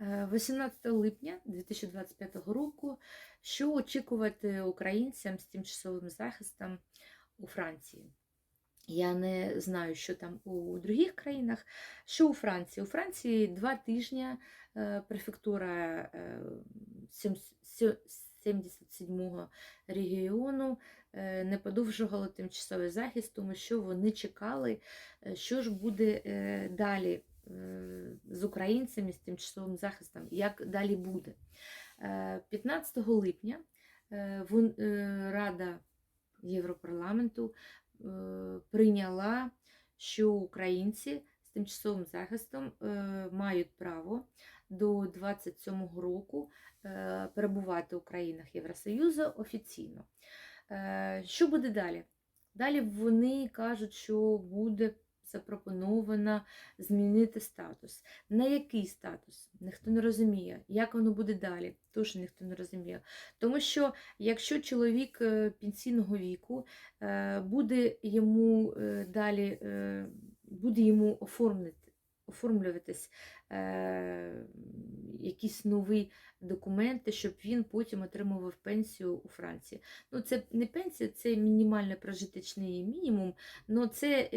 Е, 18 липня 2025 року, що очікувати українцям з тимчасовим захистом у Франції. Я не знаю, що там у других країнах. Що у Франції? У Франції два тижні е, префектура е, сім- 77-го регіону е, не подовжувала тимчасовий захист, тому що вони чекали, е, що ж буде е, далі е, з українцями з тимчасовим захистом, як далі буде. Е, 15 липня е, е, Рада Європарламенту е, прийняла, що українці з тимчасовим захистом е, мають право до 27-го року е, перебувати у країнах Євросоюзу офіційно. Е, Що буде далі? Далі вони кажуть, що буде запропоновано змінити статус. На який статус? Ніхто не розуміє. Як воно буде далі? Теж ніхто не розуміє. Тому що якщо чоловік е, пенсійного віку е, буде йому е, далі буде йому оформити, оформлюватись якісь нові документи, щоб він потім отримував пенсію у Франції. Ну, це не пенсія, це мінімальний прожиточний мінімум, але це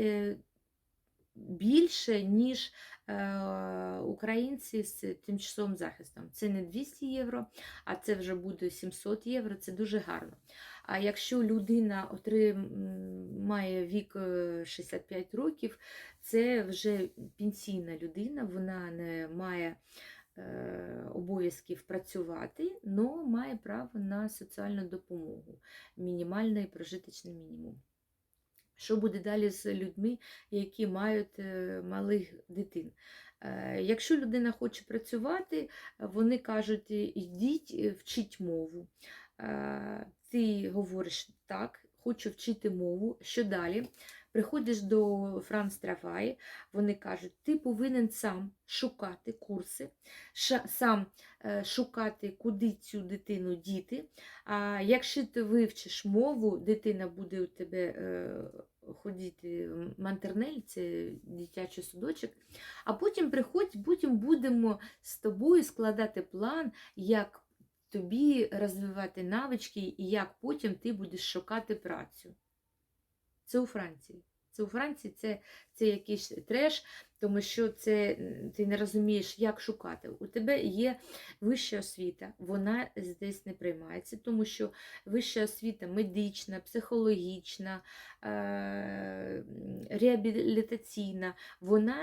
більше, ніж е, українці з тимчасовим захистом. Це не 200 євро, а це вже буде 700 євро. Це дуже гарно. А якщо людина має вік е, 65 років, це вже пенсійна людина, вона не має е, обов'язків працювати, але має право на соціальну допомогу, мінімальний прожиточний мінімум. Що буде далі з людьми, які мають е, малих дитин? Е, Якщо людина хоче працювати, вони кажуть, йдіть, е, вчіть мову. Ти говориш так, хочу вчити мову. Що далі? Приходиш до Франц Травай, вони кажуть, ти повинен сам шукати курси, сам е, шукати, куди цю дитину діти. А якщо ти вивчиш мову, дитина буде у тебе е, ходити в мантернель, це дитячий судочок. А потім приходь, потім будемо з тобою складати план, як тобі розвивати навички і як потім ти будеш шукати працю. Це у Франції. Це у Франції це, це якийсь треш, тому що це ти не розумієш, як шукати. У тебе є вища освіта, вона здесь не приймається, тому що вища освіта медична, психологічна, е- реабілітаційна, вона